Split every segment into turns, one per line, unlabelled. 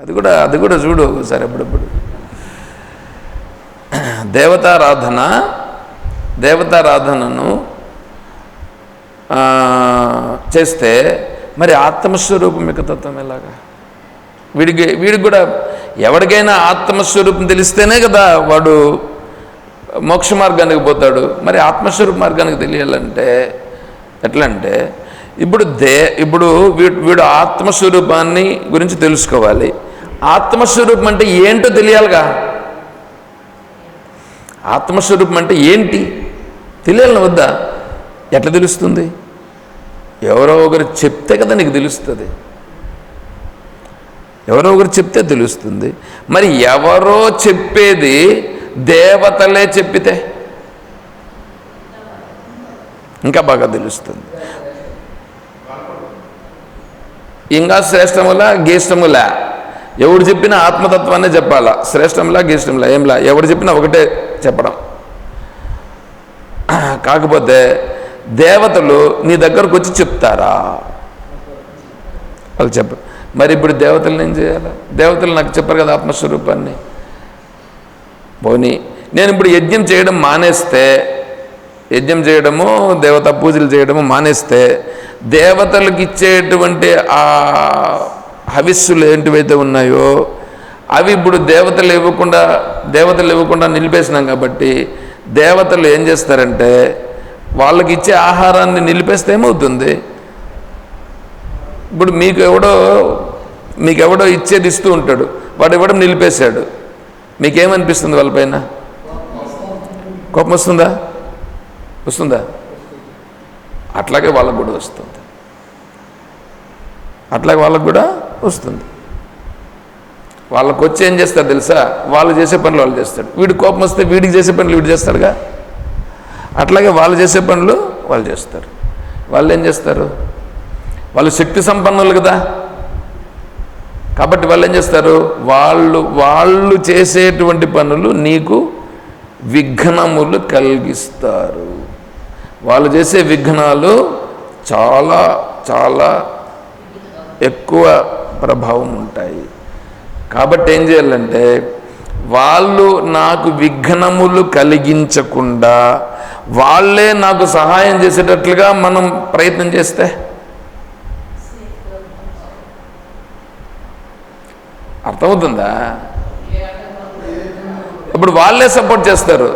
అది కూడా అది కూడా చూడు ఒకసారి అప్పుడప్పుడు. దేవతారాధన దేవతారాధనను చేస్తే మరి ఆత్మస్వరూపం యొక్క తత్వం ఎలాగా? వీడికి వీడికి కూడా ఎవరికైనా ఆత్మస్వరూపం తెలిస్తేనే కదా వాడు మోక్ష మార్గానికి పోతాడు. మరి ఆత్మస్వరూప మార్గానికి తెలియాలంటే ఎట్లా అంటే ఇప్పుడు దే ఇప్పుడు వీడు వీడు ఆత్మస్వరూపాన్ని గురించి తెలుసుకోవాలి. ఆత్మస్వరూపం అంటే ఏంటో తెలియాలిగా. ఆత్మస్వరూపం అంటే ఏంటి? తెలియాలని వద్దా? ఎట్లా తెలుస్తుంది? ఎవరో ఒకరు చెప్తే కదా నీకు తెలుస్తుంది. ఎవరో ఒకరు చెప్తే తెలుస్తుంది. మరి ఎవరో చెప్పేది దేవతలే చెప్పితే? ఇంకా బాగా తెలుస్తుంది. ఇంకా శ్రేష్టములా గీష్టములా? ఎవడు చెప్పినా ఆత్మతత్వాన్ని చెప్పాలా? శ్రేష్టంలా గీష్టంలా ఏంలా ఎవడు చెప్పినా ఒకటే చెప్పడం. కాకపోతే దేవతలు నీ దగ్గరకు వచ్చి చెప్తారా? వాళ్ళు చెప్పరు మరి ఇప్పుడు దేవతలు ఏం చేయాలి? దేవతలు నాకు చెప్పరు కదా ఆత్మస్వరూపాన్ని. పోనీ నేను ఇప్పుడు యజ్ఞం చేయడం మానేస్తే యజ్ఞం చేయడము దేవత పూజలు చేయడము మానేస్తే దేవతలకు ఇచ్చేటువంటి ఆ హవిస్సులు ఏంటివైతే ఉన్నాయో అవి ఇప్పుడు దేవతలు ఇవ్వకుండా దేవతలు ఇవ్వకుండా నిలిపేసినాం కాబట్టి దేవతలు ఏం చేస్తారంటే వాళ్ళకి ఇచ్చే ఆహారాన్ని నిలిపేస్తే ఏమవుతుంది? ఇప్పుడు మీకు ఎవడో మీకు ఎవడో ఇచ్చేది ఇస్తూ ఉంటాడు వాడు ఇవ్వడం నిలిపేశాడు. మీకేమనిపిస్తుంది వాళ్ళపైన కోపం వస్తుందా? వస్తుందా? అట్లాగే వాళ్ళకు కూడా వస్తుంది. అట్లాగే వాళ్ళకు కూడా వస్తుంది. వాళ్ళకు వచ్చి ఏం చేస్తారు తెలుసా? వాళ్ళు చేసే పనులు వాళ్ళు చేస్తాడు వీడి కోపం వస్తే వీడికి చేసే పనులు వీడు చేస్తాడుగా? అట్లాగే వాళ్ళు చేసే పనులు వాళ్ళు చేస్తారు. వాళ్ళు ఏం చేస్తారు? వాళ్ళు శక్తి సంపన్నులు కదా? కాబట్టి వాళ్ళు ఏం చేస్తారు? వాళ్ళు వాళ్ళు చేసేటువంటి పనులు నీకు విఘ్నములు కలిగిస్తారు. వాళ్ళు చేసే విఘ్నాలు చాలా చాలా ఎక్కువ ప్రభావం ఉంటాయి. కాబట్టి ఏం చేయాలంటే వాళ్ళు నాకు విఘ్నములు కలిగించకుండా వాళ్ళే నాకు సహాయం చేసేటట్లుగా మనం ప్రయత్నం చేస్తే? అర్థమవుతుందా? ఇప్పుడు వాళ్ళే సపోర్ట్ చేస్తారు.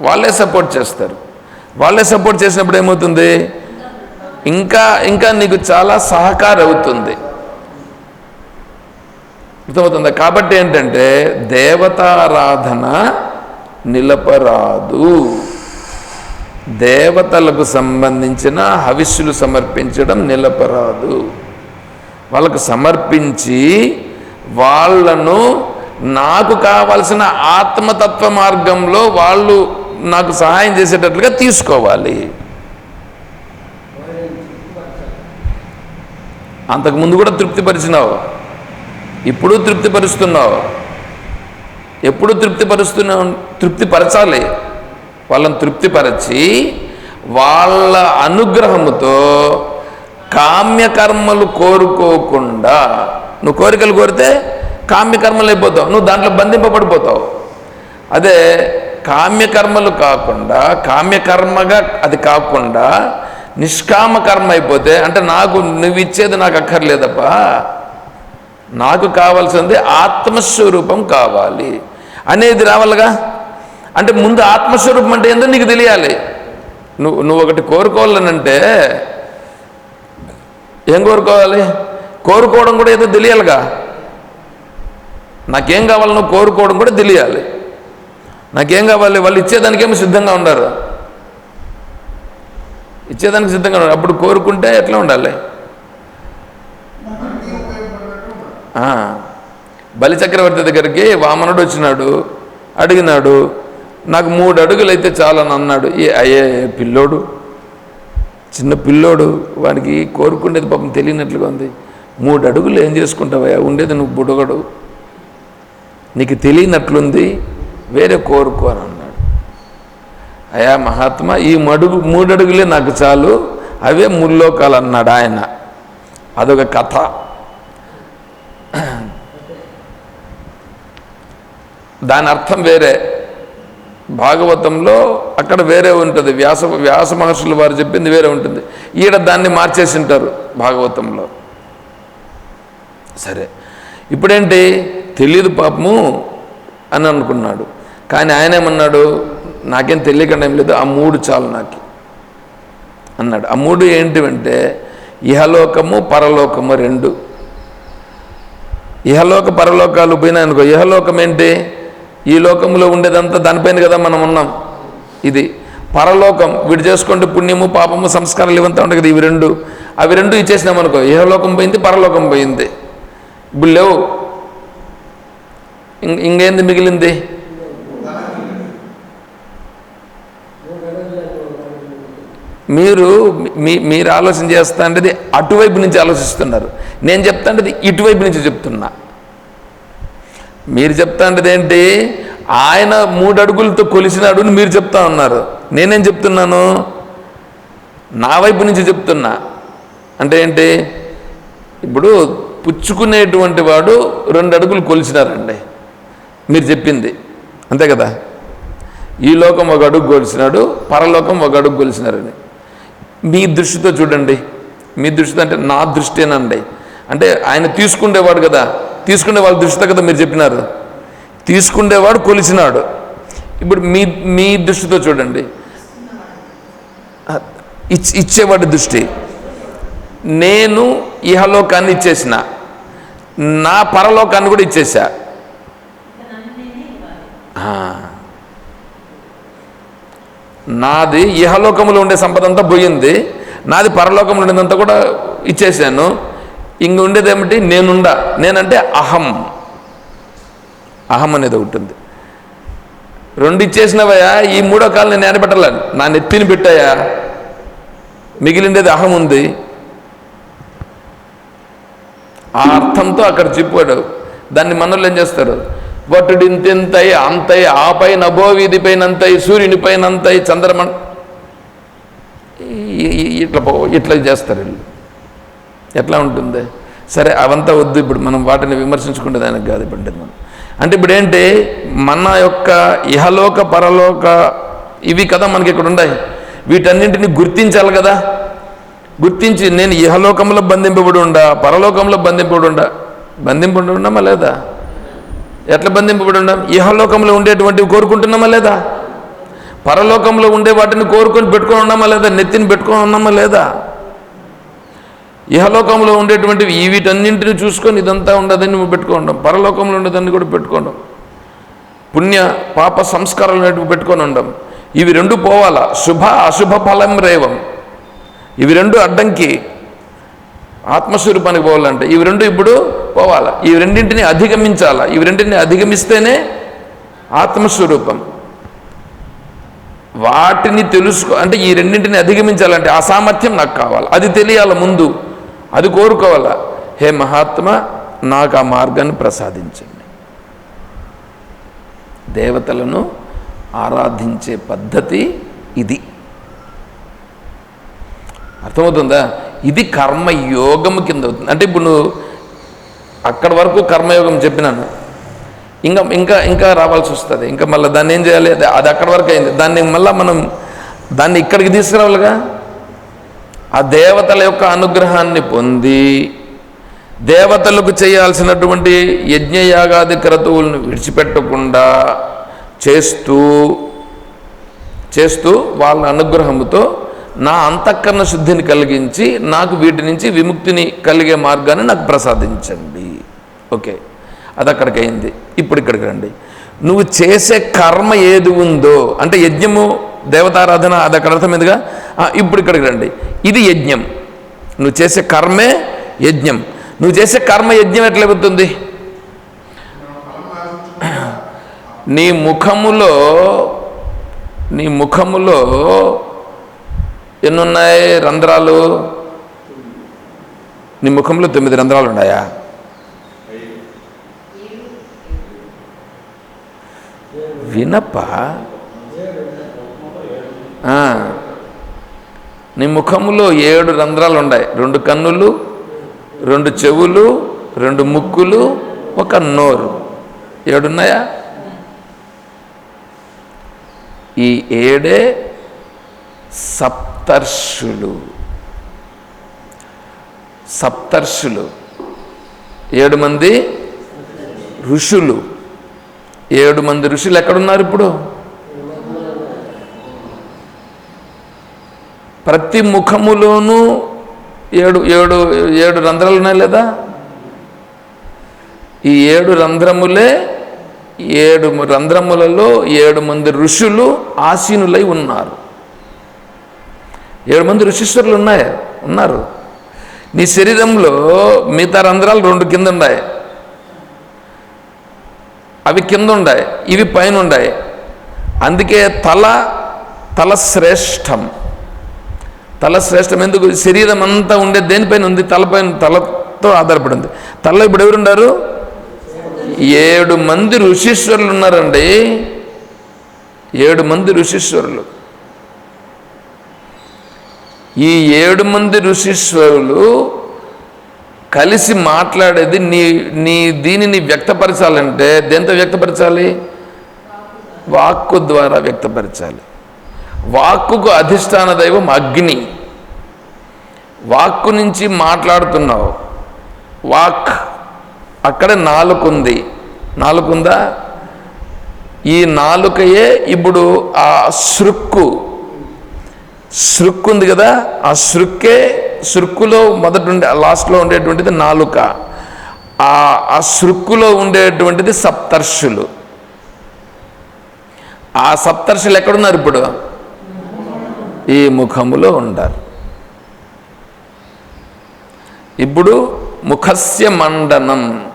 వాళ్ళే సపోర్ట్ చేస్తారు. వాళ్ళే సపోర్ట్ చేసినప్పుడు ఏమవుతుంది? ఇంకా ఇంకా నీకు చాలా సహకారం అవుతుంది అర్థమవుతుందా? కాబట్టి ఏంటంటే దేవతారాధన నిలపరాదు. దేవతలకు సంబంధించిన హవిష్యులు సమర్పించడం నిలపరాదు. వాళ్ళకు సమర్పించి వాళ్ళను నాకు కావలసిన ఆత్మతత్వ మార్గంలో వాళ్ళు నాకు సహాయం చేసేటట్లుగా తీసుకోవాలి. అంతకుముందు కూడా తృప్తిపరిచినావు. ఇప్పుడు తృప్తిపరుస్తున్నావు? ఎప్పుడు తృప్తిపరుస్తున్నావు తృప్తిపరచాలి. వాళ్ళని తృప్తిపరచి వాళ్ళ అనుగ్రహముతో కామ్యకర్మలు కోరుకోకుండా నువ్వు కోరికలు కోరితే కామ్యకర్మలు అయిపోతావు. నువ్వు దాంట్లో బంధింపబడిపోతావు. అదే కామ్యకర్మలు కాకుండా కామ్యకర్మగా అది కాకుండా నిష్కామ కర్మ అయిపోతే అంటే నాకు నువ్వు ఇచ్చేది నాకు అక్కర్లేదప్పా. నాకు కావాల్సింది ఆత్మస్వరూపం కావాలి. అనేది రావాలిగా? అంటే ముందు ఆత్మస్వరూపం అంటే ఏందో నీకు తెలియాలి. నువ్వు నువ్వు ఒకటి కోరుకోవాలనంటే ఏం కోరుకోవాలి? కోరుకోవడం కూడా ఏదో తెలియాలిగా? నాకేం కావాలి నువ్వు కోరుకోవడం కూడా తెలియాలి. నాకేం కావాలి? వాళ్ళు ఇచ్చేదానికేమో సిద్ధంగా ఉండరు. ఇచ్చేదానికి సిద్ధంగా ఉండరు అప్పుడు కోరుకుంటే ఎట్లా ఉండాలి? బలిచక్రవర్తి బలి చక్రవర్తి దగ్గరికి వామనుడు వచ్చినాడు అడిగినాడు నాకు మూడు అడుగులు అయితే చాలని అన్నాడు. ఏ అయ్యే పిల్లోడు చిన్న పిల్లోడు వానికి కోరుకునేది పాపం తెలియనట్లుగా ఉంది. మూడు అడుగులు ఏం చేసుకుంటావయ్యా? ఉండేది నువ్వు బుడగడు. నీకు తెలియనట్లుంది వేరే కోరుకో అని అన్నాడు. అయ్యా మహాత్మా ఈ మడుగు మూడు అడుగులే నాకు చాలు. అవే ముల్లోకాలు అన్నాడు ఆయన. అదొక కథ. దాని అర్థం వేరే. భాగవతంలో అక్కడ వేరే ఉంటుంది. వ్యాస వ్యాస మహర్షులు వారు చెప్పింది వేరే ఉంటుంది. ఈడ దాన్ని మార్చేసి ఉంటారు భాగవతంలో. సరే. ఇప్పుడేంటి? తెలియదు పాపము అని అనుకున్నాడు. కానీ ఆయన ఏమన్నాడు నాకేం తెలియకుండా ఏం లేదు. ఆ మూడు చాలు నాకు. అన్నాడు. ఆ మూడు ఏంటివంటే ఇహలోకము పరలోకము రెండు. ఇహలోక పరలోకాలు పోయినాయనుకో. ఇహలోకం ఏంటి ఈ లోకంలో ఉండేదంతా దానిపైన కదా మనం ఉన్నాం. ఇది పరలోకం వీడు చేసుకుంటే పుణ్యము పాపము సంస్కారాలు ఇవంతా ఉంటాయి కదా ఇవి రెండు. అవి రెండు ఇచ్చేసినాం అనుకో ఇహలోకం పోయింది పరలోకం పోయింది. ఇప్పుడు లేవు. ఇంకేంది మిగిలింది? మీరు మీ మీరు ఆలోచన చేస్తా అంటే అటువైపు నుంచి ఆలోచిస్తున్నారు. నేను చెప్తా అంటే ఇటువైపు నుంచి చెప్తున్నా. మీరు చెప్తా అంటే ఏంటి? ఆయన మూడు అడుగులతో కొలిసినాడు అని మీరు చెప్తా ఉన్నారు నేనేం చెప్తున్నాను? నా వైపు నుంచి చెప్తున్నా. అంటే ఏంటి? ఇప్పుడు పుచ్చుకునేటువంటి వాడు రెండు అడుగులు కొలిసినారండి. మీరు చెప్పింది. అంతే కదా? ఈ లోకం ఒక అడుగు కొలిసినాడు పరలోకం ఒక అడుగు కొలిసినారని. మీ దృష్టితో చూడండి. మీ దృష్టితో అంటే నా దృష్టినండి అంటే ఆయన తీసుకుండేవాడు కదా. తీసుకునే వాళ్ళ దృష్టితో కదా మీరు చెప్పినారు. తీసుకుండేవాడు కొలిచినాడు. ఇప్పుడు మీ మీ దృష్టితో చూడండి. ఇచ్ ఇచ్చేవాడి దృష్టి. నేను ఇహలోకాన్ని ఇచ్చేసిన. నా పరలోకాన్ని కూడా ఇచ్చేసా నాది ఇహలోకంలో ఉండే సంపద అంతా పోయింది. నాది పరలోకంలో ఉండేదంతా కూడా ఇచ్చేసాను ఇంక ఉండేది ఏమిటి? నేనుండా. నేనంటే అహం. అహం అనేది ఒకటి ఉంది. రెండు ఇచ్చేసినవయ్యా ఈ మూడో కాలు నేను ఏడబెట్టాల నా నెత్తిని పెట్టాయా మిగిలిండేది అహం ఉంది. ఆ అర్థంతో అక్కడ చెప్పాడు. దాన్ని మనోళ్ళు ఏం చేస్తారు? వటుడు ఇంతెంతై అంతై ఆ పైన అబో పైన అంతై సూర్యుని పైన అంతై చంద్రమన్ ఇట్లా పో- ఇట్లా చేస్తారు వీళ్ళు. ఎట్లా ఉంటుంది? సరే అవంతా వద్దు. ఇప్పుడు మనం వాటిని విమర్శించుకుంటే దానికి కాదు ఇప్పుడు మనం. అంటే ఇప్పుడు ఏంటి? మన యొక్క ఇహలోక పరలోక ఇవి కదా మనకి ఇక్కడ ఉన్నాయి. వీటన్నింటిని గుర్తించాలి కదా. గుర్తించి నేను ఇహలోకంలో బంధింపబడి ఉండా పరలోకంలో బంధింపబడి ఉండా? బంధింపబడి ఉన్నామా లేదా? ఎట్లా బంధింపబడి ఉన్నాం ఇహలోకంలో ఉండేటువంటివి కోరుకుంటున్నామా లేదా? పరలోకంలో ఉండే వాటిని కోరుకొని పెట్టుకొని ఉన్నామా లేదా? నెత్తిని పెట్టుకొని ఉన్నామా లేదా? ఇహలోకంలో ఉండేటువంటివి ఈ వీటన్నింటిని చూసుకొని ఇదంతా ఉండదని నువ్వు పెట్టుకోండం. పరలోకంలో ఉండేదాన్ని కూడా పెట్టుకోండం. పుణ్య పాప సంస్కారాలు అనేటివి పెట్టుకొని ఉండం. ఇవి రెండు పోవాలా? శుభ అశుభ ఫలం రేవం. ఇవి రెండు అడ్డంకి. ఆత్మస్వరూపానికి పోవాలంటే ఇవి రెండు ఇప్పుడు పోవాలా? ఈ రెండింటిని అధిగమించాలా? ఇవి రెండింటిని అధిగమిస్తేనే ఆత్మస్వరూపం. వాటిని తెలుసుకో అంటే ఈ రెండింటిని అధిగమించాలంటే ఆ సామర్థ్యం నాకు కావాలి. అది తెలియాల ముందు? అది కోరుకోవాల? హే మహాత్మ నాకు ఆ మార్గాన్ని ప్రసాదించండి. దేవతలను ఆరాధించే పద్ధతి ఇది. అర్థమవుతుందా? ఇది కర్మయోగం కింద అవుతుంది. అంటే ఇప్పుడు నువ్వు అక్కడి వరకు కర్మయోగం చెప్పినాను. ఇంకా ఇంకా ఇంకా రావాల్సి వస్తుంది. ఇంకా మళ్ళీ దాన్ని ఏం చేయాలి? అది అది అక్కడి వరకు అయింది. దాన్ని మళ్ళీ మనం దాన్ని ఇక్కడికి తీసుకురావాలిగా? ఆ దేవతల యొక్క అనుగ్రహాన్ని పొంది దేవతలకు చేయాల్సినటువంటి యజ్ఞయాగాది క్రతువులను విడిచిపెట్టకుండా చేస్తూ చేస్తూ వాళ్ళ అనుగ్రహముతో నా అంతఃకరణ శుద్ధిని కలిగించి నాకు వీటి నుంచి విముక్తిని కలిగే మార్గాన్ని నాకు ప్రసాదించండి. ఓకే అది అక్కడికి అయింది. ఇప్పుడు ఇక్కడికి రండి. నువ్వు చేసే కర్మ ఏది ఉందో అంటే యజ్ఞము దేవతారాధన అది అక్కడ అర్థమైందిగా? ఇప్పుడు ఇక్కడికి రండి. ఇది యజ్ఞం. నువ్వు చేసే కర్మే యజ్ఞం. నువ్వు చేసే కర్మ యజ్ఞం ఎట్లా అవుతుంది నీ ముఖములో నీ ముఖములో ఎన్నున్నాయి రంధ్రాలు? నీ ముఖంలో తొమ్మిది రంధ్రాలు ఉన్నాయా? వినప? నీ ముఖములో ఏడు రంధ్రాలు ఉన్నాయి రెండు కన్నులు రెండు చెవులు రెండు ముక్కులు ఒక నోరు. ఏడున్నాయా? ఈ ఏడే సప్తర్షులు. సప్తర్షులు. ఏడు మంది ఋషులు. ఏడు మంది ఋషులు ఎక్కడున్నారు ఇప్పుడు? ప్రతి ముఖములోనూ ఏడు ఏడు ఏడు రంధ్రాలు ఉన్నాయి లేదా? ఈ ఏడు రంధ్రములే ఏడు రంధ్రములలో ఏడు మంది ఋషులు ఆసీనులై ఉన్నారు. ఏడు మంది ఋషీశ్వరులు ఉన్నాయి ఉన్నారు. నీ శరీరంలో మిగతా రంధ్రాలు రెండు కింద ఉన్నాయి. అవి కింద ఉన్నాయి ఇవి పైన ఉన్నాయి. అందుకే తల తల శ్రేష్టం. తల శ్రేష్టం ఎందుకు? శరీరం అంతా ఉండే దేనిపైన ఉంది? తలపైన తలతో ఆధారపడింది. తలలో ఇప్పుడు ఎవరున్నారు ఏడు మంది ఋషీశ్వరులు ఉన్నారండి. ఏడు మంది ఋషీశ్వరులు. ఈ ఏడు మంది ఋషీశ్వరులు కలిసి మాట్లాడేది నీ నీ దీనిని వ్యక్తపరచాలంటే దేంతో వ్యక్తపరచాలి? వాక్కు ద్వారా వ్యక్తపరచాలి. వాక్కుకు అధిష్టాన దైవం అగ్ని. వాక్కు నుంచి మాట్లాడుతున్నావు. వాక్ అక్కడ నాలుకుంది. నాలుకుందా? ఈ నాలుకయే ఇప్పుడు ఆ శృక్కు సృక్కు. ఉంది కదా? ఆ శృక్కే సృక్కులో మొదటి ఉండే లాస్ట్లో ఉండేటువంటిది నాలుక. ఆ ఆ శృక్కులో ఉండేటువంటిది సప్తర్షులు. ఆ సప్తర్షులు ఎక్కడున్నారు ఇప్పుడు? ఈ ముఖములో ఉంటారు ఇప్పుడు ముఖస్య మండనం.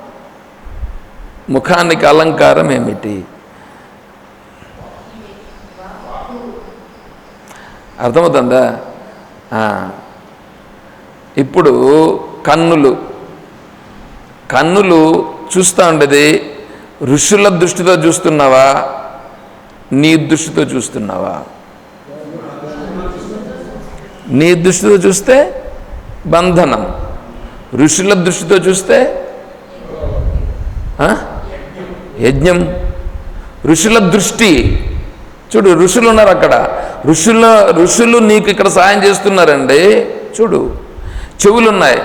ముఖానికి అలంకారం ఏమిటి? అర్థమవుతుందా? ఇప్పుడు కన్నులు. కన్నులు చూస్తూ ఉండేది ఋషుల దృష్టితో చూస్తున్నావా? నీ దృష్టితో చూస్తున్నావా? నీ దృష్టితో చూస్తే బంధనం. ఋషుల దృష్టితో చూస్తే యజ్ఞం. ఋషుల దృష్టి. చూడు ఋషులు ఉన్నారు అక్కడ. ఋషుల ఋషులు నీకు ఇక్కడ సాయం చేస్తున్నారండి. చూడు చెవులు ఉన్నాయి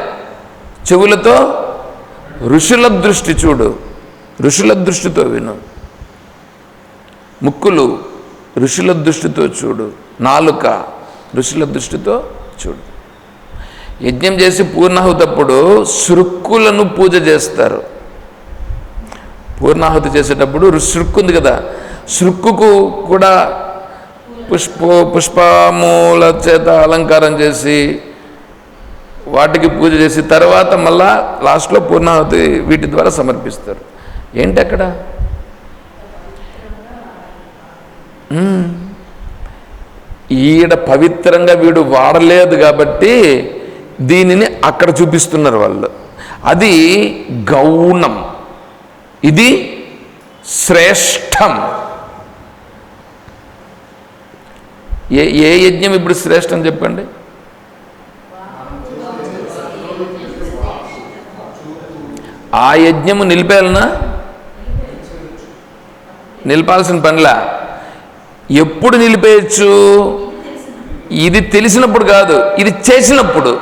చెవులతో ఋషుల దృష్టి చూడు. ఋషుల దృష్టితో విను. ముక్కులు ఋషుల దృష్టితో చూడు. నాలుక. ఋషుల దృష్టితో చూడు. యజ్ఞం చేసి పూర్ణాహుతప్పుడు శృక్కులను పూజ చేస్తారు. పూర్ణాహుతి చేసేటప్పుడు శృక్కు ఉంది కదా శృక్కుకు కూడా పుష్ప పుష్పముల చేత అలంకారం చేసి వాటికి పూజ చేసి తర్వాత మళ్ళా లాస్ట్లో పూర్ణాహుతి వీటి ద్వారా సమర్పిస్తారు. ఏంటి అక్కడ? ఈడ పవిత్రంగా వీడు వాడలేదు కాబట్టి దీనిని అక్కడ చూపిస్తున్నారు వాళ్ళు. అది గౌణం. ఇది శ్రేష్టం. ఏ ఏ యజ్ఞం ఇప్పుడు శ్రేష్టం చెప్పండి? ఆ యజ్ఞము నిలిపేయాలనా? నిలపాల్సిన పనిలా? ఎప్పుడు నిలిపేయచ్చు? ఇది తెలిసినప్పుడు కాదు ఇది చేసినప్పుడు.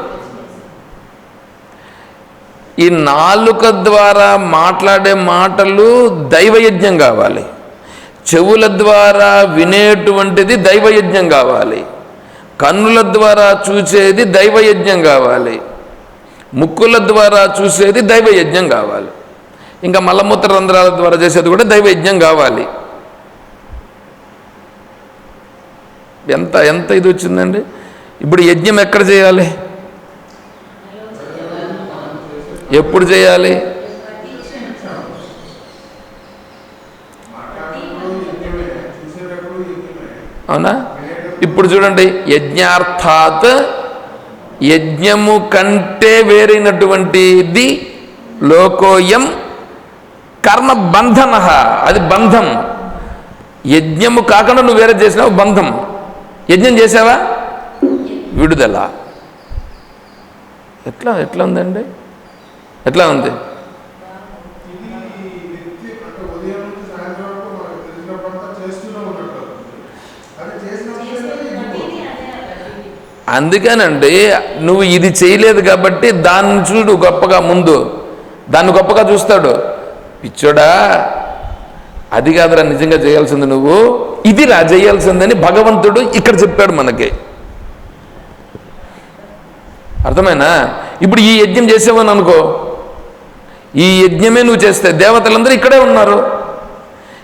ఈ నాలుక ద్వారా మాట్లాడే మాటలు దైవయజ్ఞం కావాలి. చెవుల ద్వారా వినేటువంటిది దైవయజ్ఞం కావాలి. కన్నుల ద్వారా చూసేది దైవయజ్ఞం కావాలి. ముక్కుల ద్వారా చూసేది దైవయజ్ఞం కావాలి. ఇంకా మలమూత్ర రంధ్రాల ద్వారా చేసేది కూడా దైవయజ్ఞం కావాలి. ఎంత ఎంత ఇది వచ్చిందండి? ఇప్పుడు యజ్ఞం ఎక్కడ చేయాలి? ఎప్పుడు చేయాలి? అవునా? ఇప్పుడు చూడండి యజ్ఞార్థాత్ యజ్ఞము కంటే వేరైనటువంటిది లోకోయం కర్మ బంధన. అది బంధం. యజ్ఞము కాకుండా నువ్వు వేరే చేసినావు బంధం. యజ్ఞం చేసావా విడుదల. ఎట్లా ఎట్లా ఉందండి? ఎట్లా ఉంది? అందుకేనండి నువ్వు ఇది చేయలేదు కాబట్టి దాన్ని చూడు గొప్పగా ముందు. దాన్ని గొప్పగా చూస్తాడు. పిచ్చోడా అది కాదురా నిజంగా చేయాల్సింది నువ్వు. ఇది రా చేయాల్సిందని భగవంతుడు ఇక్కడ చెప్పాడు మనకి. అర్థమైనా ఇప్పుడు ఈ యజ్ఞం చేసేవని అనుకో. ఈ యజ్ఞమే నువ్వు చేస్తే దేవతలందరూ ఇక్కడే ఉన్నారు.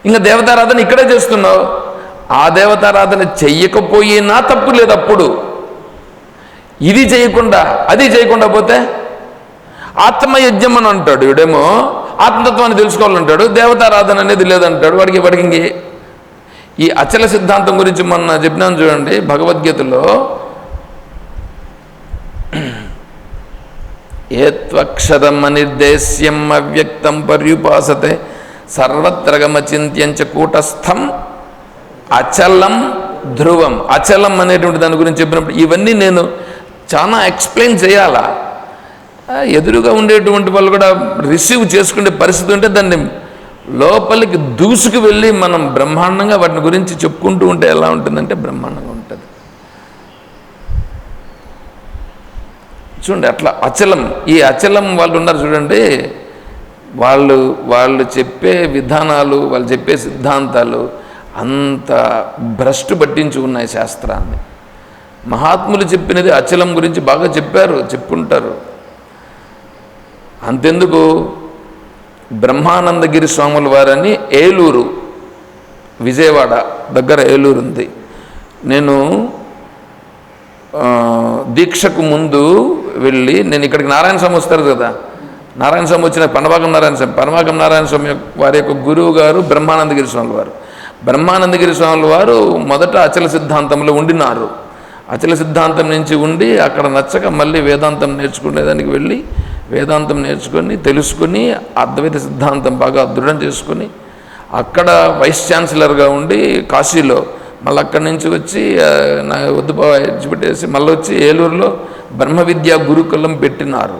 ఇంకా దేవతారాధన ఇక్కడే చేస్తున్నావు. ఆ దేవతారాధన చెయ్యకపోయినా తప్పు లేదు అప్పుడు. ఇది చేయకుండా అది చేయకుండా పోతే ఆత్మయజ్ఞం అని అంటాడు. వీడేమో ఆత్మతత్వాన్ని తెలుసుకోవాలంటాడు. దేవతారాధన అనేది లేదంటాడు. వాడికి వాడికి ఇంకే ఈ అచల సిద్ధాంతం గురించి మొన్న చెప్పినాను చూడండి భగవద్గీతలో. ఏత్వక్షరం అనిర్దేశ్యం అవ్యక్తం పర్యుపాసతే సర్వత్రగమచింత్యంచ కూటస్థం అచలం ధ్రువం. అచలం అనేటువంటి దాని గురించి చెప్పినప్పుడు ఇవన్నీ నేను చాలా ఎక్స్ప్లెయిన్ చేయాలా? ఎదురుగా ఉండేటువంటి వాళ్ళు కూడా రిసీవ్ చేసుకునే పరిస్థితి ఉంటే దాన్ని లోపలికి దూసుకు వెళ్ళి మనం బ్రహ్మాండంగా వాటిని గురించి చెప్పుకుంటూ ఉంటే ఎలా ఉంటుందంటే బ్రహ్మాండంగా ఉంటుంది. చూడండి అట్లా అచలం ఈ అచలం వాళ్ళు ఉన్నారు చూడండి వాళ్ళు వాళ్ళు చెప్పే విధానాలు వాళ్ళు చెప్పే సిద్ధాంతాలు అంత భ్రష్టు పట్టించి ఉన్నాయి శాస్త్రాన్ని. మహాత్ములు చెప్పినది అచలం గురించి బాగా చెప్పారు చెప్పుంటారు. అంతెందుకు? బ్రహ్మానందగిరి స్వాముల వారని ఏలూరు విజయవాడ దగ్గర ఏలూరు ఉంది నేను దీక్షకు ముందు వెళ్ళి నేను ఇక్కడికి నారాయణ స్వామి వస్తారు కదా. నారాయణ స్వామి వచ్చిన పనవాకం నారాయణ స్వామి పనవాకం నారాయణ స్వామి వారి యొక్క గురువు గారు బ్రహ్మానందగిరి స్వాముల వారు. బ్రహ్మానందగిరి స్వాముల వారు మొదట అచల సిద్ధాంతంలో ఉండినారు. అచల సిద్ధాంతం నుంచి ఉండి అక్కడ నచ్చక మళ్ళీ వేదాంతం నేర్చుకునేదానికి వెళ్ళి వేదాంతం నేర్చుకొని తెలుసుకొని అద్వైత సిద్ధాంతం బాగా దృఢం చేసుకొని అక్కడ వైస్ ఛాన్సలర్గా ఉండి కాశీలో మళ్ళీ అక్కడి నుంచి వచ్చి నా వద్దు బావ మళ్ళీ వచ్చి ఏలూరులో బ్రహ్మ విద్యా గురుకులం పెట్టినారు.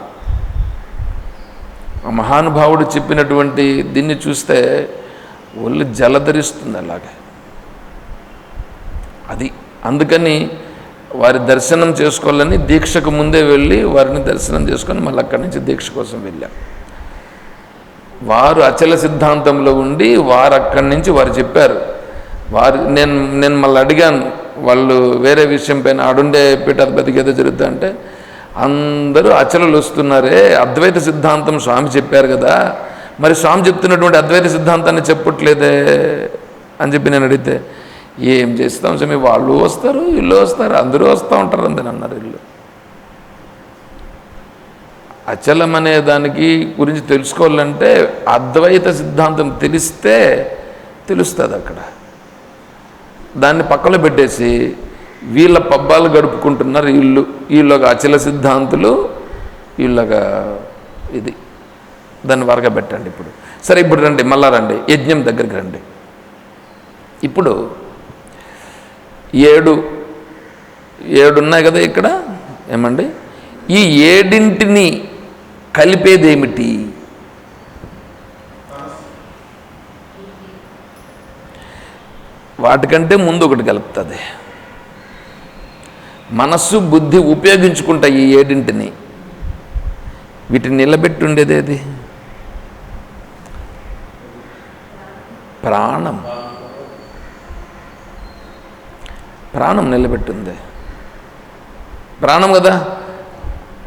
ఆ మహానుభావుడు చెప్పినటువంటి దీన్ని చూస్తే ఒళ్ళు జలధరిస్తుంది అలాగే. అది అందుకని వారి దర్శనం చేసుకోవాలని దీక్షకు ముందే వెళ్ళి వారిని దర్శనం చేసుకొని మళ్ళీ అక్కడి నుంచి దీక్ష కోసం వెళ్ళాం. వారు అచల సిద్ధాంతంలో ఉండి వారు అక్కడి నుంచి వారు చెప్పారు. వారు నేను నేను మళ్ళీ అడిగాను వాళ్ళు వేరే విషయం పైన ఆడుండే పీఠాధిపతికి ఏదో జరుగుతా అంటే అందరూ అచలలు వస్తున్నారే అద్వైత సిద్ధాంతం స్వామి చెప్పారు కదా మరి స్వామి చెప్తున్నటువంటి అద్వైత సిద్ధాంతాన్ని చెప్పట్లేదే అని చెప్పి నేను అడిగితే ఏం చేస్తాం? స్వామి వాళ్ళు వస్తారు వీళ్ళు వస్తారు అందరూ వస్తూ ఉంటారు అందని అన్నారు వీళ్ళు అచలం అనే దానికి గురించి తెలుసుకోవాలంటే అద్వైత సిద్ధాంతం తెలిస్తే తెలుస్తుంది అక్కడ. దాన్ని పక్కన పెట్టేసి వీళ్ళ పబ్బాలు గడుపుకుంటున్నారు వీళ్ళు. వీళ్ళొక అచల సిద్ధాంతులు వీళ్ళొక ఇది. దాన్ని వరగా పెట్టండి ఇప్పుడు. సరే ఇప్పుడు రండి మళ్ళా రండి యజ్ఞం దగ్గరికి రండి. ఇప్పుడు ఏడు. ఏడున్నాయి కదా ఇక్కడ? ఏమండి? ఈ ఏడింటిని కలిపేదేమిటి? వాటికంటే ముందు ఒకటి కలుపుతుంది. మనస్సు బుద్ధి ఉపయోగించుకుంటాయి ఈ ఏడింటిని. వీటిని నిలబెట్టి ఉండేది ఏది? ప్రాణం. ప్రాణం నిలబెట్టింది. ప్రాణం కదా?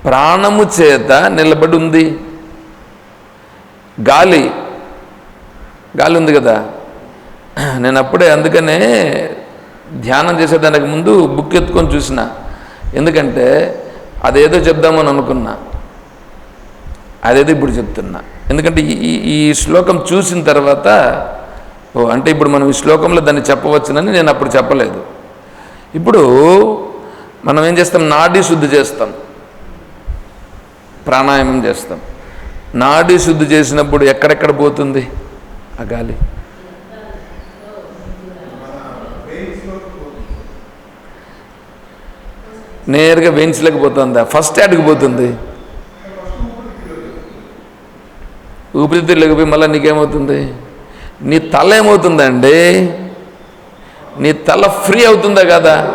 ప్రాణము చేత నిలబడి ఉంది గాలి గాలి ఉంది కదా? నేను అప్పుడే అందుకనే ధ్యానం చేసేదానికి ముందు బుక్ ఎత్తుకొని చూసిన. ఎందుకంటే అదేదో చెప్దామని అనుకున్నా. అదేదో ఇప్పుడు చెప్తున్నా. ఎందుకంటే ఈ- ఈ శ్లోకం చూసిన తర్వాత ఓ అంటే ఇప్పుడు మనం ఈ శ్లోకంలో దాన్ని చెప్పవచ్చునని నేను అప్పుడు చెప్పలేదు. ఇప్పుడు మనం ఏం చేస్తాం? నాడీ శుద్ధి చేస్తాం. ప్రాణాయామం చేస్తాం. నాడీ శుద్ధి చేసినప్పుడు ఎక్కడెక్కడ పోతుంది? ఆ గాలి. నేరుగా వెంచలేక పోతుందా? ఫస్ట్ యాడ్కి పోతుంది. ఊపిరితిత్తులోకి పోయి మళ్ళీ నీకేమవుతుంది? నీ తల ఏమవుతుందండి? నీ తల ఫ్రీ అవుతుందా కదా?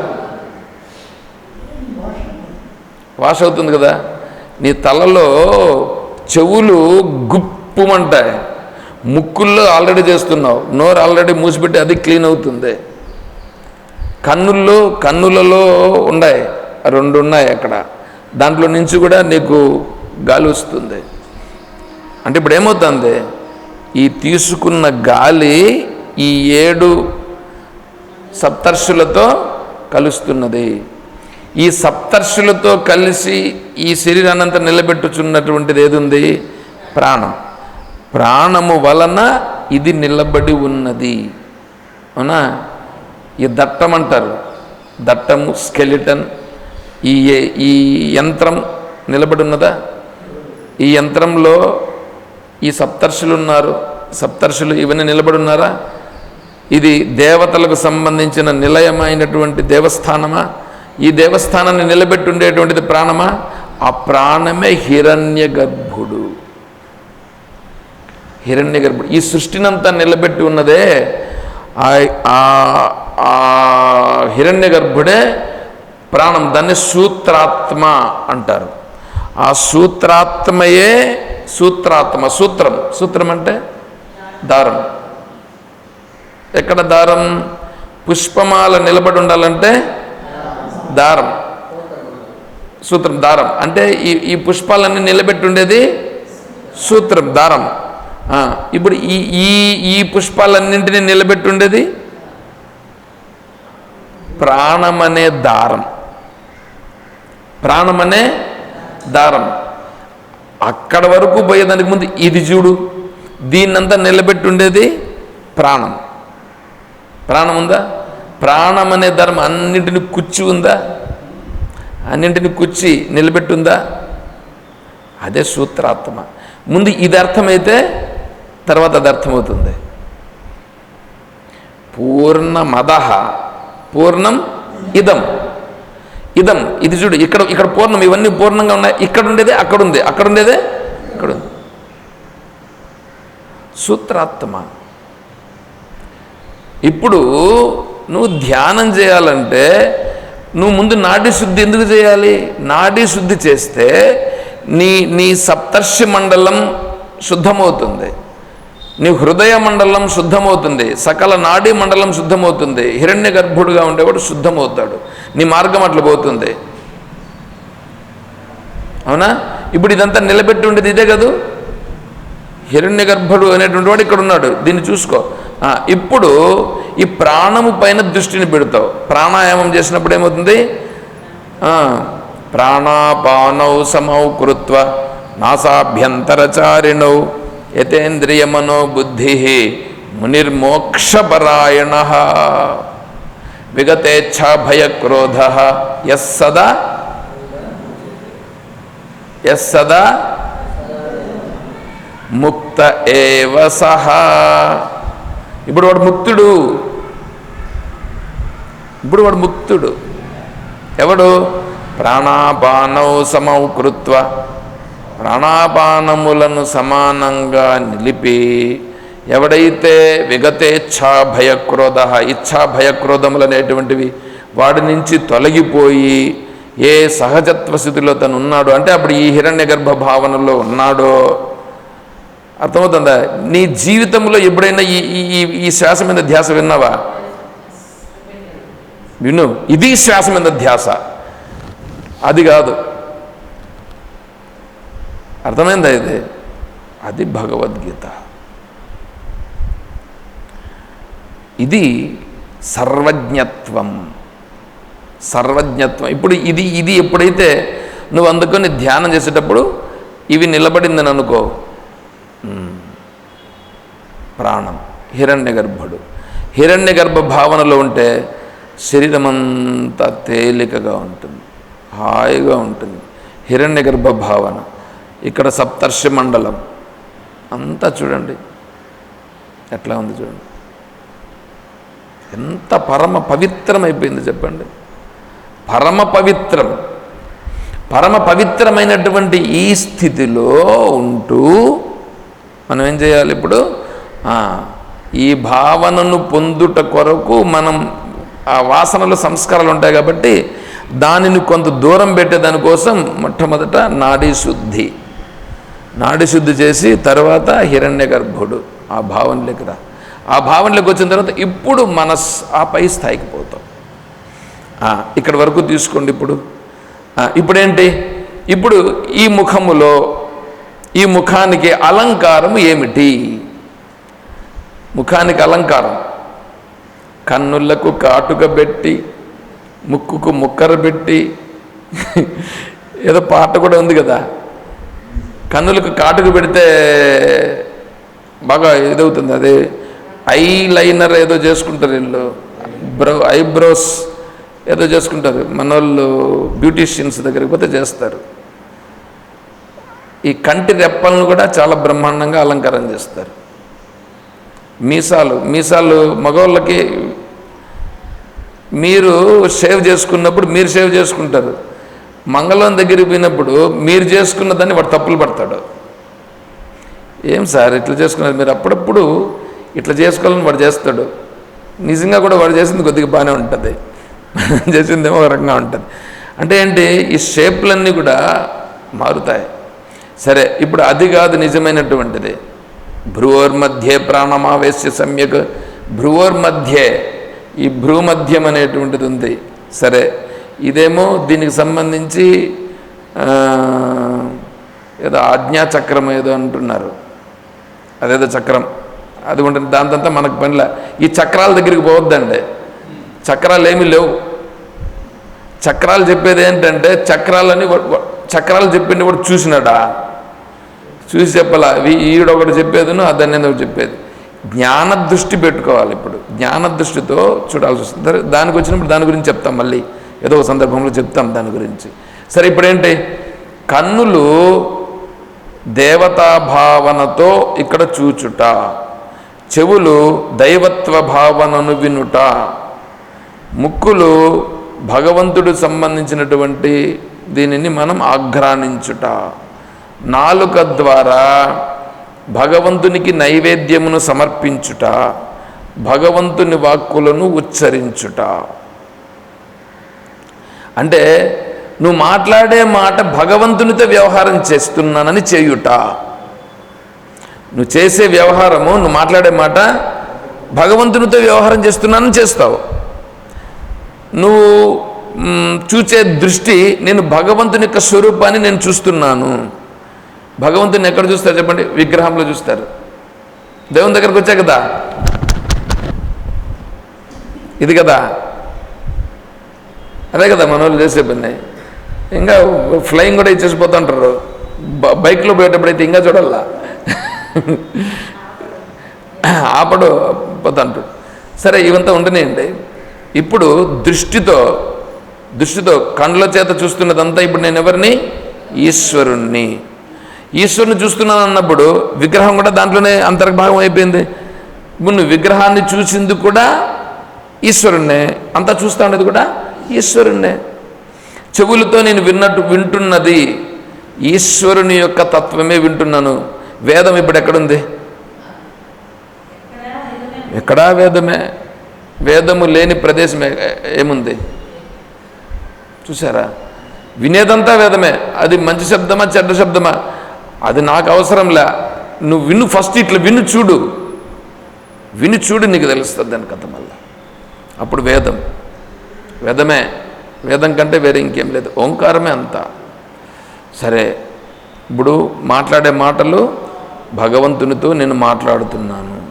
వాష్ అవుతుంది కదా? నీ తలలో చెవులు గుప్పుమంటాయి ముక్కుల్లో ఆల్రెడీ చేస్తున్నావు. నోరు ఆల్రెడీ మూసిపెట్టి అది క్లీన్ అవుతుంది. కన్నుల్లో కన్నులలో ఉన్నాయి రెండు ఉన్నాయి అక్కడ. దాంట్లో నుంచి కూడా నీకు గాలి వస్తుంది. అంటే ఇప్పుడు ఏమవుతుంది? ఈ తీసుకున్న గాలి ఈ ఏడు సప్తర్షులతో కలుస్తున్నది. ఈ సప్తర్షులతో కలిసి ఈ శరీరాన్నంతా నిలబెట్టుచున్నటువంటిది ఏది ఉంది ప్రాణం. ప్రాణము వలన ఇది నిలబడి ఉన్నది. అవునా? ఈ దట్టం అంటారు. దట్టము స్కెలిటన్ ఈ ఈ యంత్రం నిలబడి ఉన్నదా ఈ యంత్రంలో ఈ సప్తర్షులు ఉన్నారు సప్తర్షులు ఇవన్నీ నిలబడి ఉన్నారా ఇది దేవతలకు సంబంధించిన నిలయమైనటువంటి దేవస్థానమా? ఈ దేవస్థానాన్ని నిలబెట్టి ఉండేటువంటిది ప్రాణమా? ఆ ప్రాణమే హిరణ్య గర్భుడు హిరణ్య గర్భుడు ఈ సృష్టినంతా నిలబెట్టి ఉన్నదే ఆ- ఆ- ఆ హిరణ్య గర్భుడే ప్రాణం దాన్ని సూత్రాత్మ అంటారు. ఆ సూత్రాత్మయే సూత్రాత్మ సూత్రం. సూత్రం అంటే దారం. ఎక్కడ దారం? పుష్పమాల నిలబడి ఉండాలంటే దారం. సూత్రం దారం. అంటే ఈ ఈ పుష్పాలన్నీ నిలబెట్టి ఉండేది సూత్రం దారం. ఇప్పుడు ఈ ఈ ఈ పుష్పాలన్నింటినీ నిలబెట్టి ఉండేది ప్రాణమనే దారం. ప్రాణమనే దారం. అక్కడ వరకు పోయేదానికి ముందు ఇది చూడు. దీన్నంతా నిలబెట్టి ఉండేది ప్రాణం. ప్రాణం ఉందా? ప్రాణం అనే ధర్మం అన్నింటిని కుచ్చి ఉందా? అన్నింటిని కుచ్చి నిలబెట్టుందా? అదే సూత్రాత్మ. ముందు ఇది అర్థమైతే తర్వాత అది అర్థమవుతుంది. పూర్ణమద. పూర్ణం ఇదం. ఇదం ఇది చూడు ఇక్కడ ఇక్కడ పూర్ణం ఇవన్నీ పూర్ణంగా ఉన్నాయి. ఇక్కడ ఉండేదే అక్కడ ఉంది. అక్కడ ఉండేదే ఇక్కడ ఉంది. సూత్రాత్మ. ఇప్పుడు నువ్వు ధ్యానం చేయాలంటే నువ్వు ముందు నాడీ శుద్ధి ఎందుకు చేయాలి? నాడీ శుద్ధి చేస్తే నీ నీ సప్తర్షి మండలం శుద్ధమవుతుంది. నీ హృదయ మండలం శుద్ధమవుతుంది. సకల నాడీ మండలం శుద్ధమవుతుంది. హిరణ్య గర్భుడుగా ఉండేవాడు శుద్ధమవుతాడు. నీ మార్గం అట్లా పోతుంది. అవునా? ఇప్పుడు ఇదంతా నిలబెట్టి ఉండేది ఇదే కదూ? హిరణ్య గర్భుడు అనేటువంటి వాడు ఇక్కడ ఉన్నాడు. దీన్ని చూసుకో. ఇప్పుడు ఈ ప్రాణము పైన దృష్టిని పెడతావు. ప్రాణాయామం చేసినప్పుడు ఏమవుతుంది? ప్రాణాపానౌ సమౌ కృత్వ నాసాభ్యంతరచారిణౌ యతేంద్రియమనో బుద్ధి మునిర్మోక్షపరాయణ. విగతేచ్ఛాభయక్రోధ ఎస్ సదా? ఎస్ సదా? ముక్త ఏవ సహా. ఇప్పుడు వాడు ముక్తుడు. ఇప్పుడు వాడు ముక్తుడు. ఎవడు? ప్రాణాపానౌ సమౌ కృత్వ. ప్రాణాపానములను సమానంగా నిలిపి ఎవడైతే విగతేచ్ఛా భయక్రోధ ఇచ్ఛా భయక్రోధములు అనేటువంటివి వాడి నుంచి తొలగిపోయి ఏ సహజత్వ స్థితిలో తను ఉన్నాడో అంటే అప్పుడు ఈ హిరణ్య గర్భ భావనలో ఉన్నాడో అర్థమవుతుందా? నీ జీవితంలో ఎప్పుడైనా ఈ ఈ ఈ- శ్వాస మీద ధ్యాస విన్నావా? విను ఇది శ్వాస మీద ధ్యాస. అది కాదు. అర్థమైందా ఇది? అది భగవద్గీత. ఇది సర్వజ్ఞత్వం. సర్వజ్ఞత్వం. ఇప్పుడు ఇది ఇది ఎప్పుడైతే నువ్వు అందుకొని ధ్యానం చేసేటప్పుడు ఇవి నిలబడిందని అనుకో ప్రాణం హిరణ్య గర్భుడు. హిరణ్య గర్భ భావనలో ఉంటే శరీరం అంతా తేలికగా ఉంటుంది హాయిగా ఉంటుంది. హిరణ్య గర్భ భావన. ఇక్కడ సప్తర్షి మండలం. అంతా చూడండి. ఎట్లా ఉంది చూడండి. ఎంత పరమ పవిత్రం అయిపోయింది చెప్పండి. పరమ పవిత్రం. పరమ పవిత్రమైనటువంటి ఈ స్థితిలో ఉంటూ మనం ఏం చేయాలి ఇప్పుడు? ఈ భావనను పొందుట కొరకు మనం ఆ వాసనలు సంస్కారాలు ఉంటాయి కాబట్టి దానిని కొంత దూరం పెట్టేదానికోసం మొట్టమొదట నాడీ శుద్ధి. నాడి శుద్ధి చేసి తర్వాత హిరణ్య గర్భుడు ఆ భావనలోకి రా. ఆ భావనలోకి వచ్చిన తర్వాత ఇప్పుడు మనస్ ఆ పై స్థాయికి పోతాం. ఇక్కడ వరకు తీసుకోండి ఇప్పుడు. ఇప్పుడేంటి? ఇప్పుడు ఈ ముఖములో ఈ ముఖానికి అలంకారం ఏమిటి? ముఖానికి అలంకారం. కన్నులకు కాటుక పెట్టి ముక్కుకు ముక్కర పెట్టి ఏదో పాట కూడా ఉంది కదా. కన్నులకు కాటుక పెడితే బాగా ఇదవుతుంది. అదే ఐ లైనర్ ఏదో చేసుకుంటారు వీళ్ళు. బ్రో ఐబ్రోస్ ఏదో చేసుకుంటారు. మన వాళ్ళు బ్యూటీషియన్స్ దగ్గరికి పోతే చేస్తారు. ఈ కంటి రెప్పలను కూడా చాలా బ్రహ్మాండంగా అలంకారం చేస్తారు. మీసాలు మీసాలు మగవాళ్ళకి మీరు షేవ్ చేసుకున్నప్పుడు మీరు షేవ్ చేసుకుంటారు. మంగళం దగ్గరికి పోయినప్పుడు మీరు చేసుకున్న దాన్ని వాడు తప్పులు పడతాడు. ఏం సార్ ఇట్లా చేసుకున్నారు? మీరు అప్పుడప్పుడు ఇట్లా చేసుకోవాలని వాడు చేస్తాడు. నిజంగా కూడా వాడు చేసింది కొద్దిగా బాగానే ఉంటుంది. చేసిందేమో ఒక రకంగా ఉంటుంది. అంటే ఏంటి? ఈ షేప్లన్నీ కూడా మారుతాయి. సరే ఇప్పుడు అది కాదు నిజమైనటువంటిది. భ్రువోర్మధ్యే ప్రాణమావేశ్య సమ్యక్. భ్రువోర్మధ్యే ఈ భ్రూమధ్యం అనేటువంటిది ఉంది. సరే ఇదేమో దీనికి సంబంధించి ఏదో ఆజ్ఞాచక్రం ఏదో అంటున్నారు. అదేదో చక్రం. అది ఉంటుంది. దాంతంతా మనకు పనిలా. ఈ చక్రాల దగ్గరికి పోవద్దండి. చక్రాలు ఏమీ లేవు. చక్రాలు చెప్పేది ఏంటంటే చక్రాలని చక్రాలు చెప్పింది కూడా చూసినాడా? చూసి చెప్పాలా? వీ- ఒకటి చెప్పేదిను అదని ఒకటి చెప్పేది? జ్ఞాన దృష్టి పెట్టుకోవాలి ఇప్పుడు. జ్ఞాన దృష్టితో చూడాల్సి వస్తుంది. దానికి వచ్చినప్పుడు దాని గురించి చెప్తాం మళ్ళీ. ఏదో ఒక సందర్భంలో చెప్తాం దాని గురించి. సరే ఇప్పుడేంటి? కన్నులు దేవతా భావనతో ఇక్కడ చూచుట చెవులు దైవత్వ భావనను వినుట ముక్కులు భగవంతుడు సంబంధించినటువంటి దీనిని మనం ఆఘ్రానించుట నాలుక ద్వారా భగవంతునికి నైవేద్యమును సమర్పించుట భగవంతుని వాక్కులను ఉచ్చరించుట. అంటే నువ్వు మాట్లాడే మాట భగవంతునితో వ్యవహారం చేస్తున్నానని చేయుట. నువ్వు చేసే వ్యవహారము నువ్వు మాట్లాడే మాట భగవంతునితో వ్యవహారం చేస్తున్నానని చేస్తావు. నువ్వు చూచే దృష్టి నేను భగవంతుని యొక్క స్వరూపాన్ని నేను చూస్తున్నాను. భగవంతుని ఎక్కడ చూస్తారు చెప్పండి? విగ్రహంలో చూస్తారు. దేవుని దగ్గరకు వచ్చా కదా? ఇది కదా? అదే కదా మన వాళ్ళు చేసే పని. ఇంకా ఫ్లయింగ్ కూడా ఇచ్చేసిపోతుంటారు పోతుంటారు బైక్లో పోయేటప్పుడు అయితే ఇంకా చూడాలా. ఆపడు పోతుంటారు సరే ఇవంతా ఉండనియండి ఇప్పుడు దృష్టితో దృష్టితో కండ్ల చేత చూస్తున్నదంతా ఇప్పుడు నేను ఎవరిని? ఈశ్వరుణ్ణి. ఈశ్వరుని చూస్తున్నాను అన్నప్పుడు విగ్రహం కూడా దాంట్లోనే అంతర్భాగం అయిపోయింది. ఇప్పుడు నువ్వు విగ్రహాన్ని చూసింది కూడా ఈశ్వరుణ్ణే. అంతా చూస్తా ఉండేది కూడా ఈశ్వరుణ్ణే. చెవులతో నేను విన్నట్టు వింటున్నది ఈశ్వరుని యొక్క తత్వమే వింటున్నాను. వేదం ఇప్పుడు ఎక్కడుంది? ఎక్కడా వేదమే? వేదము లేని ప్రదేశం ఏముంది? చూసారా వినేదంతా వేదమే. అది మంచి శబ్దమా చెడ్డ శబ్దమా? అది నాకు అవసరంలా. నువ్వు విను ఫస్ట్ ఇట్లా విను చూడు. విను చూడు నీకు తెలుస్తుంది దాని కథ మళ్ళీ. అప్పుడు వేదం. వేదమే. వేదం కంటే వేరే ఇంకేం లేదు. ఓంకారమే అంతా. సరే ఇప్పుడు మాట్లాడే మాటలు భగవంతునితో నేను మాట్లాడుతున్నాను.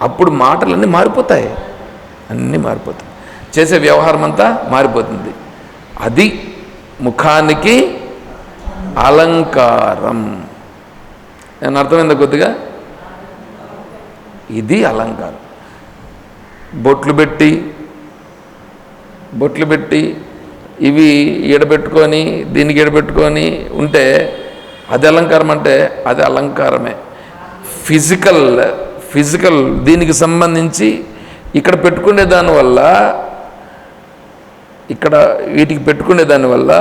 అప్పుడు మాటలన్నీ మారిపోతాయి. అన్నీ మారిపోతాయి. చేసే వ్యవహారం అంతా మారిపోతుంది. అది ముఖానికి అలంకారం. నేను అర్థమైందా కొద్దిగా? ఇది అలంకారం. బొట్లు పెట్టి బొట్లు పెట్టి ఇవి ఈడబెట్టుకొని దీనికి ఈడబెట్టుకొని ఉంటే అది అలంకారం అంటే అది అలంకారమే. ఫిజికల్ ఫిజికల్ దీనికి సంబంధించి ఇక్కడ పెట్టుకునే దానివల్ల ఇక్కడ వీటికి పెట్టుకునే దానివల్ల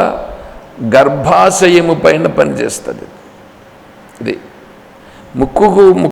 గర్భాశయము పైన పనిచేస్తుంది. ఇది ముక్కుకు